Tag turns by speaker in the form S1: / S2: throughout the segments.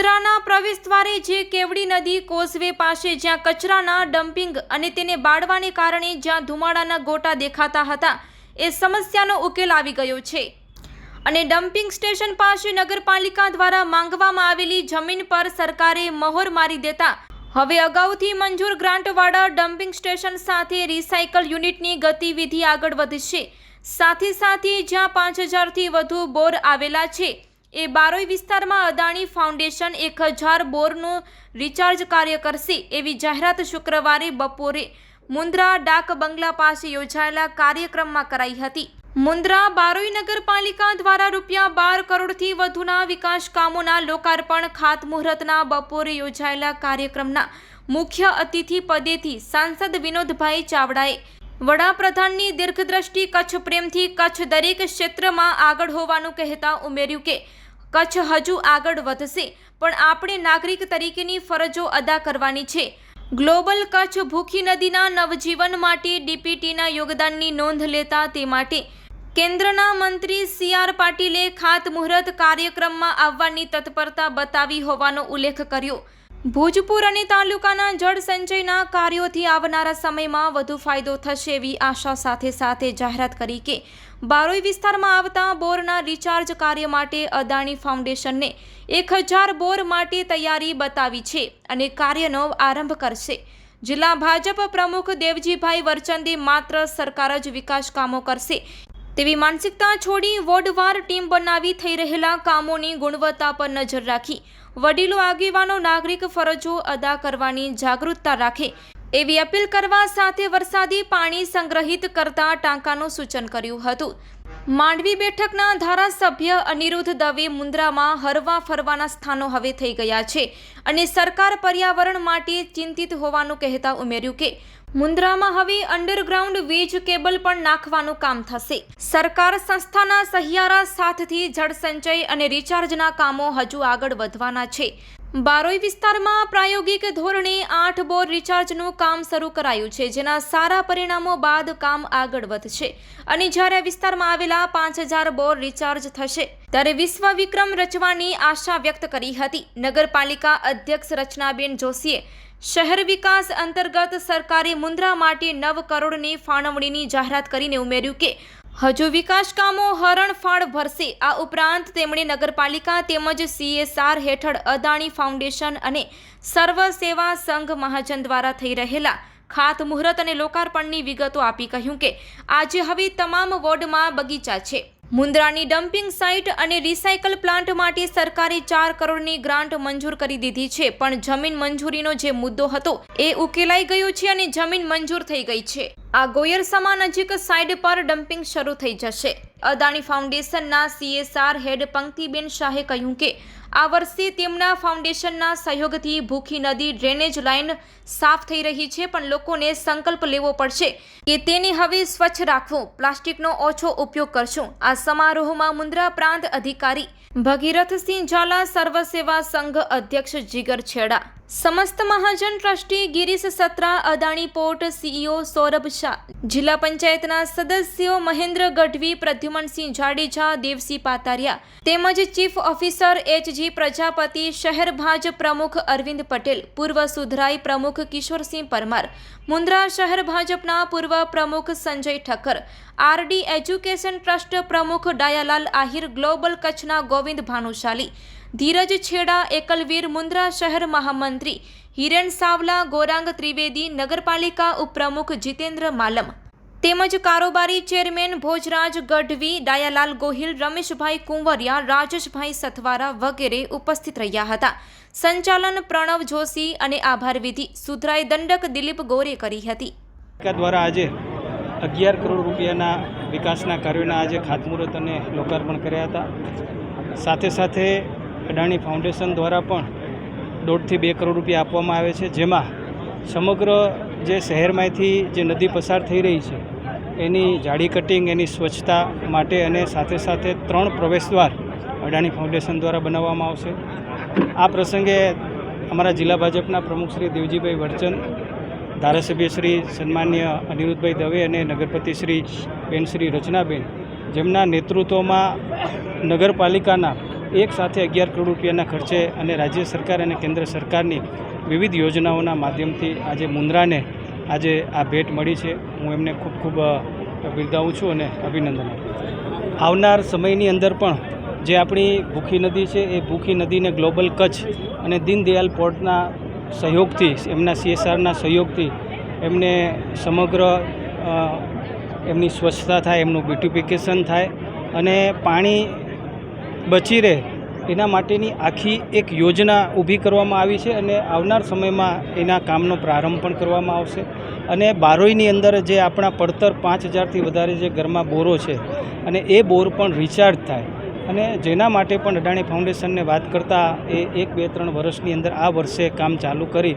S1: મુન્દ્રાના પ્રવેશદ્વારે જે કેવડી નદી કોઝવે પાસે જ્યાં કચરાના ડમ્પિંગ અને તેને બાળવાને કારણે જ્યાં ધુમાડાના ગોટા દેખાતા હતા, એ સમસ્યાનો ઉકેલ આવી ગયો છે. અને ડમ્પિંગ સ્ટેશન પાસે નગરપાલિકા દ્વારા માંગવામાં આવેલી જમીન પર સરકારે મહોર મારી દેતા, હવે અગાઉથી મંજૂર ગ્રાન્ટવાળા ડમ્પિંગ સ્ટેશન સાથે રિસાયકલ યુનિટની ગતિવિધિ આગળ વધશે. સાથે સાથે જ્યાં પાંચ હજારથી વધુ બોર આવેલા છે એ બારોઈ વિસ્તારમાં અદાણી ફાઉન્ડેશન એક હજાર બોરનું રિચાર્જ કાર્ય કરશે એવી જાહેરાત શુક્રવારે બપોરે મુન્દ્રા ડાક બંગલા પાસે યોજાયેલા કાર્યક્રમમાં કરાઈ હતી. મુન્દ્રા બારોઈ નગરપાલિકા દ્વારા રૂપિયા બાર કરોડથી વધુના વિકાસ કામોના લોકાર્પણ ખાતમુહૂર્તના બપોરે યોજાયેલા કાર્યક્રમના મુખ્ય અતિથિ પદેથી સાંસદ વિનોદભાઈ ચાવડાએ વડાપ્રધાનની દીર્ઘદ્રષ્ટિ, કચ્છ પ્રેમથી કચ્છ દરેક ક્ષેત્રમાં આગળ હોવાનું કહેતા ઉમેર્યું કે કચ્છ હજુ આગળ વધશે, પણ આપણે નાગરિક તરીકેની ફરજો અદા કરવાની છે. ગ્લોબલ કચ્છ ભૂખી નદીના નવજીવન માટે ડીપીટીના યોગદાનની નોંધ લેતા તે માટે કેન્દ્રના મંત્રી સી આર પાટીલે ખાતમુહૂર્ત કાર્યક્રમમાં આવવાની તત્પરતા બતાવી હોવાનો ઉલ્લેખ કર્યો. ભોજપુર અને તાલુકાના જળ સંચયના કાર્યોથી આવનારા સમયમાં વધુ ફાયદો થશે એવી આશા સાથે સાથે જાહેરાત કરી કે બારોઈ વિસ્તારમાં આવતા બોરના રિચાર્જ કાર્ય માટે અદાણી ફાઉન્ડેશનને એક હજાર બોર માટે તૈયારી બતાવી છે અને કાર્યનો આરંભ કરશે. જિલ્લા ભાજપ પ્રમુખ દેવજીભાઈ વરચંદી માત્ર સરકાર જ વિકાસ કામો કરશે. તેવી માનસિકતા છોડી વોર્ડવાર ટીમ બનાવી થઈ રહેલા કામોની ગુણવત્તા પર નજર રાખી વડીલો, આગેવાનો, નાગરિક ફરજો અદા કરવાની જાગૃતતા રાખે એવી અપીલ કરવા સાથે વરસાદી પાણી સંગ્રહિત કરતા ટાંકાનું સૂચન કર્યું હતું. માંડવી બેઠકના ધારાસભ્ય અનિરુદ્ધ દવે મુન્દ્રામાં હરવા ફરવાના સ્થાનો હવે થઈ ગયા છે અને સરકાર પર્યાવરણ માટે ચિંતિત હોવાનું કહેતા ઉમેર્યું કે મુન્દ્રામાં હવે અંડરગ્રાઉન્ડ વીજ કેબલ પણ નાખવાનું કામ થશે. સરકાર સંસ્થાના સહિયારા સાથથી જળ સંચય અને રિચાર્જના કામો હજુ આગળ વધવાના છે. બારોઈ વિસ્તારમાં પ્રાયોગિક ધોરણે આઠ બોર રિચાર્જનું કામ શરૂ કરાયું છે, જેના સારા પરિણામો બાદ કામ આગળ વધશે. અને જ્યારે વિસ્તારમાં આવેલા પાંચ હજાર બોર રિચાર્જ થશે, ત્યારે વિશ્વ વિક્રમ રચવાની આશા વ્યક્ત કરી હતી. નગરપાલિકા અધ્યક્ષ રચનાબેન જોશીએ શહેર વિકાસ અંતર્ગત સરકારે મુન્દ્રા માટે નવ કરોડની ફાળવણીની જાહેરાત કરીને ઉમેર્યું કે હજુ વિકાસ કામો હરણફાળ ભરશે. આ ઉપરાંત તેમણે નગરપાલિકા તેમજ સીએસઆર હેઠળ અદાણી ફાઉન્ડેશન અને સર્વ સેવા સંઘ મહાજન દ્વારા થઈ રહેલા ખાતમુહૂર્ત અને લોકાર્પણની વિગતો આપી કહ્યું કે આજે હવે તમામ વોર્ડમાં બગીચા છે. મુન્દ્રાની ડમ્પિંગ સાઇટ અને રિસાયકલ પ્લાન્ટ માટે સરકારે ચાર કરોડની ગ્રાન્ટ મંજૂર કરી દીધી છે. પણ જમીન મંજૂરીનો જે મુદ્દો હતો, એ ઉકેલાઈ ગયો છે અને જમીન મંજૂર થઈ ગઈ છે. આ ગોયર સમા નજીક સાઇડ પર ડમ્પિંગ શરૂ થઈ જશે. અદાણી ફાઉન્ડેશનના સીએસઆર હેડ પંક્તિબેન શાહે કહ્યું કે આ વર્ષે તેમના ફાઉન્ડેશનના સહયોગથી ભૂખી નદી ડ્રેનેજ લાઇન સાફ થઈ રહી છે, પણ લોકોને સંકલ્પ લેવો પડશે કે તેને હવે સ્વચ્છ રાખવું. પ્લાસ્ટિકનો ઓછો ઉપયોગ કરશું. આ સમારોહમાં મુન્દ્રા પ્રાંત અધિકારી ભગીરથસિંહ ઝાલા સર્વ સેવા સંઘ અધ્યક્ષ Jigar Chheda Samast Mahajan trustee Girish Satra, Adani port CEO Saurabh Shah, જિલ્લા પંચાયતના સદસ્યો મહેન્દ્ર ગઢવી, પ્રદ્યુમનસિંહ જાડેજા, દેવસિંહ પાતારિયા તેમજ ચીફ ઓફિસર એચજી પ્રજાપતિ, શહેર ભાજ પ્રમુખ અરવિંદ પટેલ, પૂર્વ સુધરાઈ પ્રમુખ કિશોરસિંહ પરમાર, મુન્દ્રા શહેર ભાજપના પૂર્વ પ્રમુખ Sanjay Thakkar, RD education trust પ્રમુખ ડાયાલાલ આહિર, ગ્લોબલ કચ્છના ગોવિંદ ભાનુશાલી ધીરજ છેડા એકલવીર મુન્દ્રા શહેર મહામંત્રી. હિરેન સાવલા, ગોરાંગ ત્રિવેદી, નગરપાલિકા ઉપપ્રમુખ જીતેન્દ્ર માલમ. તેમજ કારોબારી ચેરમેન ભોજરાજ ગઢવી, ડાયાલાલ ગોહિલ, રમેશભાઈ કુંવરિયા, રાજેશભાઈ સથવારા વગેરે ઉપસ્થિત રહ્યા હતા. સંચાલન પ્રણવ જોશી અને આભાર વિધિ સુધરાઈ દંડક દિલીપ ગોરે કરી હતી.
S2: દ્વારા આજે અગિયાર કરોડ રૂપિયાના વિકાસના કાર્યોના આજે ખાતમુહૂર્ત અને લોકાર્પણ કર્યા હતા. સાથે સાથે અડાણી ફાઉન્ડેશન દ્વારા પણ દોઢથી બે કરોડ રૂપિયા આપવામાં આવે છે. જેમાં સમગ્ર જે શહેરમાંથી જે નદી પસાર થઈ રહી છે, એની જાડી કટિંગ, એની સ્વચ્છતા માટે અને સાથે સાથે ત્રણ પ્રવેશદ્વાર અડાણી ફાઉન્ડેશન દ્વારા બનાવવામાં આવશે. આ પ્રસંગે અમારા જિલ્લા ભાજપના પ્રમુખ શ્રી દેવજીભાઈ વરચંદ ધારાસભ્ય શ્રી સન્માન્ય અનિરુદ્ધભાઈ દવે અને નગરપતિ શ્રી બેન શ્રી રચનાબેન જેમના નેતૃત્વમાં નગરપાલિકાના એક સાથે અગિયાર કરોડ રૂપિયાના ખર્ચે અને રાજ્ય સરકાર અને કેન્દ્ર સરકારની વિવિધ યોજનાઓના માધ્યમથી આજે મુન્દ્રાને આજે આ ભેટ મળી છે. હું એમને ખૂબ ખૂબ બિરદાવું છું અને અભિનંદન આપું આવનાર સમયની અંદર પણ જે આપણી ભૂખી નદી છે એ ભૂખી નદીને ગ્લોબલ કચ્છ અને દીનદયાલ પોર્ટના સહયોગથી, એમના સીએસઆરના સહયોગથી એમને સમગ્ર એમની સ્વચ્છતા થાય, એમનું બ્યુટિફિકેશન થાય અને પાણી બચી રહે. એના માટેની આખી એક યોજના ઊભી કરવામાં આવી છે અને આવનાર સમયમાં એના કામનો પ્રારંભ પણ કરવામાં આવશે. અને બારોઈની અંદર જે આપણા પડતર પાંચ હજારથી વધારે જે ઘરમાં બોરો છે અને એ બોર પણ રિચાર્જ થાય. અને જેના માટે પણ અડાણી ફાઉન્ડેશનને વાત કરતાં એ એક, બે, ત્રણ વર્ષની અંદર આ વર્ષે કામ ચાલુ કરી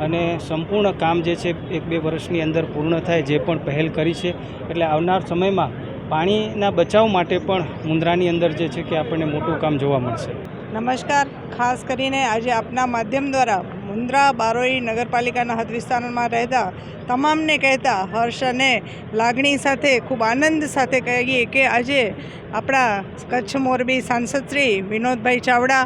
S2: અને સંપૂર્ણ કામ જે છે એક, બે વર્ષની અંદર પૂર્ણ થાય જે પણ પહેલ કરી છે. એટલે આવનાર સમયમાં પાણીના બચાવ માટે પણ મુન્દ્રાની અંદર જે છે કે આપણને મોટું કામ જોવા મળશે.
S3: નમસ્કાર. ખાસ કરીને આજે આપના માધ્યમ દ્વારા મુન્દ્રા બારોઈ નગરપાલિકાના હદ વિસ્તારમાં રહેતા તમામને કહેતા હર્ષ અને લાગણી સાથે ખૂબ આનંદ સાથે કહીએ કે આજે આપણા કચ્છ મોરબી સાંસદ શ્રી વિનોદભાઈ ચાવડા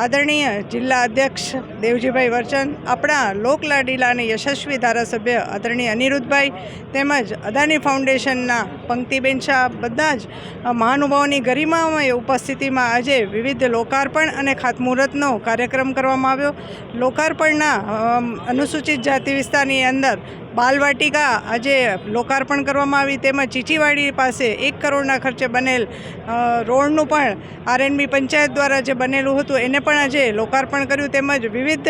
S3: આદરણીય જિલ્લા અધ્યક્ષ દેવજીભાઈ વર્ચન, આપણા લોકલાડીલાને યશસ્વી ધારાસભ્ય આદરણીય અનિરુદ્ધભાઈ તેમજ અદાની ફાઉન્ડેશનના પંક્તિબેન શાહ, બધા જ મહાનુભાવોની ગરિમામય ઉપસ્થિતિમાં આજે વિવિધ લોકાર્પણ અને ખાતમુહૂર્તનો કાર્યક્રમ કરવામાં આવ્યો. લોકાર્પણના અનુસૂચિત જાતિ વિસ્તારની અંદર બાલવાટિકા આજે લોકાર્પણ કરવામાં આવી તેમજ ચીચીવાડી પાસે એક કરોડના ખર્ચે બનેલ રોડનું પણ આરએનબી પંચાયત દ્વારા જે બનેલું હતું, એને પણ આજે લોકાર્પણ કર્યું તેમજ વિવિધ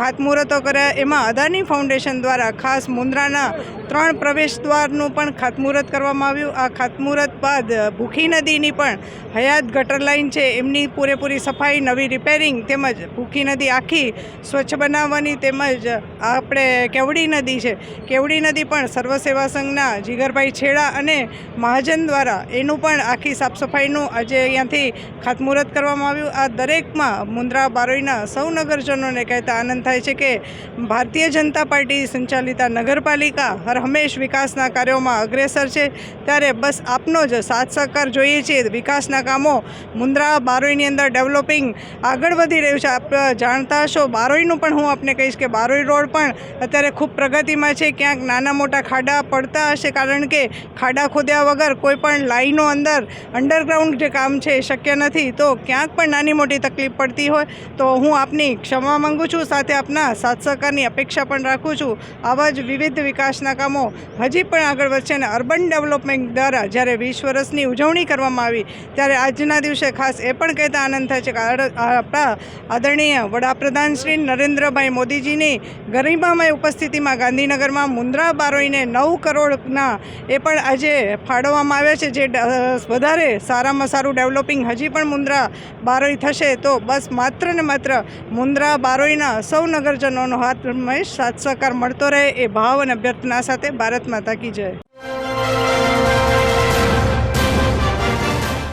S3: ખાતમુહૂર્તો કર્યા. એમાં અદાની ફાઉન્ડેશન દ્વારા ખાસ મુન્દ્રાના ત્રણ પ્રવેશ દ્વારનું પણ ખાતમુહૂર્ત કરવામાં આવ્યું. આ ખાતમુહૂર્ત બાદ ભૂખી નદીની પણ હયાત ગટર લાઇન છે. એમની પૂરેપૂરી સફાઈ, નવી રિપેરિંગ તેમજ ભૂખી નદી આખી સ્વચ્છ બનાવવાની તેમજ આપણે કેવડી નદી છે. કેવડી નદી પણ સર્વસેવા સંઘના જીગરભાઈ છેડા અને મહાજન દ્વારા એનું પણ આખી સાફ સફાઈનું આજે અહીંયાથી ખાતમુહૂર્ત કરવામાં આવ્યું. આ દરેકમાં મુન્દ્રા બારોઈના સૌ નગરજનોને કહેતા આનંદ થાય છે કે ભારતીય જનતા પાર્ટી સંચાલિતા નગરપાલિકા હર હંમેશ વિકાસના કાર્યોમાં અગ્રેસર છે. ત્યારે બસ આપનો જ સાથ સહકાર જોઈએ છીએ વિકાસના કામો મુન્દ્રા બારોઈની અંદર ડેવલપિંગ આગળ વધી રહ્યું છે. આપ જાણતા હશો, બારોઈનું પણ હું આપને કહીશ કે બારોઈ રોડ પણ અત્યારે ખૂબ પ્રગતિમાં છે. ક્યાંક નાના મોટા ખાડા પડતા હશે કારણ કે ખાડા ખોદ્યા વગર કોઈ પણ લાઈનો અંદર અંડરગ્રાઉન્ડ જે કામ છે શક્ય નથી. તો ક્યાંક પણ નાની મોટી તકલીફ પડતી હોય તો હું આપની ક્ષમા માંગુ છું. સાથે આપના સાથ સહકારની અપેક્ષા પણ રાખું છું. આવા જ વિવિધ વિકાસના કામો હજી પણ આગળ વધશે અને અર્બન ડેવલપમેન્ટ દ્વારા જ્યારે વીસ વર્ષની ઉજવણી કરવામાં આવી, ત્યારે આજના દિવસે ખાસ એ પણ કહેતા આનંદ થાય છે કે આપણા આદરણીય વડાપ્રધાન શ્રી નરેન્દ્રભાઈ મોદીજીની ગરિમામય ઉપસ્થિતિમાં ગાંધીનગરમાં મુન્દ્રા બારોઈને નવ કરોડના એ પણ આજે ફાળવવામાં આવ્યા છે, જે વધારે સારામાં સારું ડેવલપિંગ હજી પણ મુન્દ્રા બારોઈ થશે. તો બસ માત્ર ને માત્ર મુન્દ્રા બારોઈના નગરજનોનો હાથ હંમેશ સાથ સહકાર મળતો રહે એ ભાવ અને અભ્યર્થના સાથે ભારત માતા કી જય.